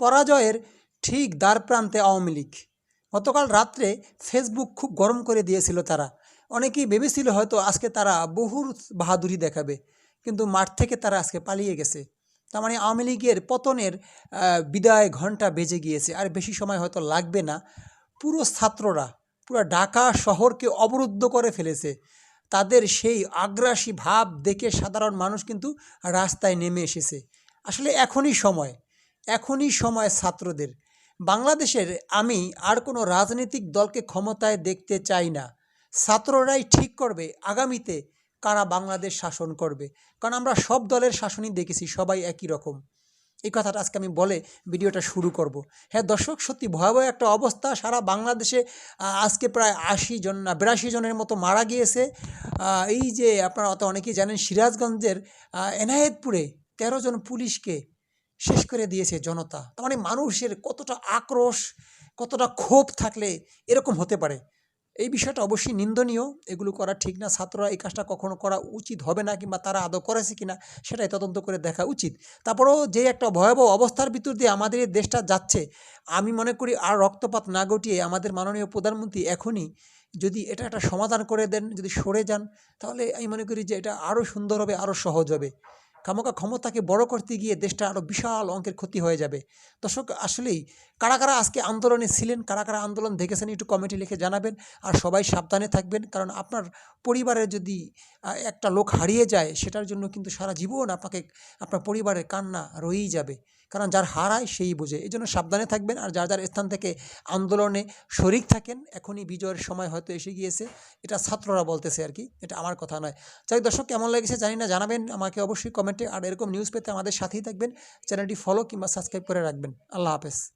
পরাজয়ের ঠিক দ্বার প্রান্তে আওয়ামী লীগ। গতকাল রাত্রে ফেসবুক খুব গরম করে দিয়েছিল তারা। অনেকেই ভেবেছিল হয়তো আজকে তারা বহুর বাহাদুরি দেখাবে, কিন্তু মাঠ থেকে তারা আজকে পালিয়ে গেছে। তার মানে আওয়ামী লীগের পতনের বিদায় ঘণ্টা বেজে গিয়েছে। আর বেশি সময় হয়তো লাগবে না। পুরো ছাত্ররা, পুরো ঢাকা শহরকে অবরুদ্ধ করে ফেলেছে। তাদের সেই আগ্রাসী ভাব দেখে সাধারণ মানুষ কিন্তু রাস্তায় নেমে এসেছে। আসলে এখনই সময়। এখনই সময় ছাত্রদের। বাংলাদেশের আমি আর কোনো রাজনৈতিক দলকে ক্ষমতায় দেখতে চাই না। ছাত্ররাই ঠিক করবে আগামীতে কারা বাংলাদেশ শাসন করবে। কারণ আমরা সব দলের শাসনই দেখেছি, সবাই একই রকম। এই কথাটা আজকে আমি বলে ভিডিওটা শুরু করব। হ্যাঁ দর্শক, সত্যি ভয়াবহ একটা অবস্থা। সারা বাংলাদেশে আজকে প্রায় আশি জন না, বিরাশি জনের মতো মারা গিয়েছে। এই যে আপনারা অত অনেকেই জানেন, সিরাজগঞ্জের এনায়েতপুরে তেরো জন পুলিশকে শেষ করে দিয়েছে জনতা। তার মানে মানুষের কতটা আক্রোশ, কতটা ক্ষোভ থাকলে এরকম হতে পারে। এই বিষয়টা অবশ্যই নিন্দনীয়। এগুলো করা ঠিক না। ছাত্ররা এই কাজটা কখনো করা উচিত হবে না কিংবা তারা আদৌ করেছে কিনা, সেটাই তদন্ত করে দেখা উচিত। তারপরেও যে একটা ভয়াবহ অবস্থার ভিতর দিয়ে আমাদের এই দেশটা যাচ্ছে, আমি মনে করি আর রক্তপাত না ঘটিয়ে আমাদের মাননীয় প্রধানমন্ত্রী এখনই যদি এটা একটা সমাধান করে দেন, যদি সরে যান, তাহলে আমি মনে করি যে এটা আরও সুন্দর হবে, আরও সহজ হবে। খামোকা ক্ষমতাকে বড় করতে গিয়ে দেশটা আরও বিশাল অঙ্কের ক্ষতি হয়ে যাবে। দর্শক, আসলেই কারা কারা আজকে আন্দোলনে ছিলেন, কারা কারা আন্দোলন দেখেছেন একটু কমেন্টে লিখে জানাবেন আর সবাই সাবধানে থাকবেন, কারণ আপনার পরিবারের যদি একটা লোক হারিয়ে যায় সেটার জন্য কিন্তু সারা জীবন আপনাকে, আপনার পরিবারের কান্না রয়েই যাবে। কারণ যার হারায় সেই বোঝে। এই জন্য সাবধানে থাকবেন আর যার যার স্থান থেকে আন্দোলনে শরিক থাকেন, এখনই বিজয়ের সময় হয়তো এসে গিয়েছে। এটা ছাত্ররা বলতেছে আর কি, এটা আমার কথা নয়। যাই দর্শক, কেমন লেগেছে জানি না, জানাবেন। আমাকে অবশ্যই কমেন্টে আর এরকম নিউজ পেতে আমাদের সাথেই থাকবেন। চ্যানেলটি ফলো কিংবা সাবস্ক্রাইব করে রাখবেন। আল্লাহ হাফেজ।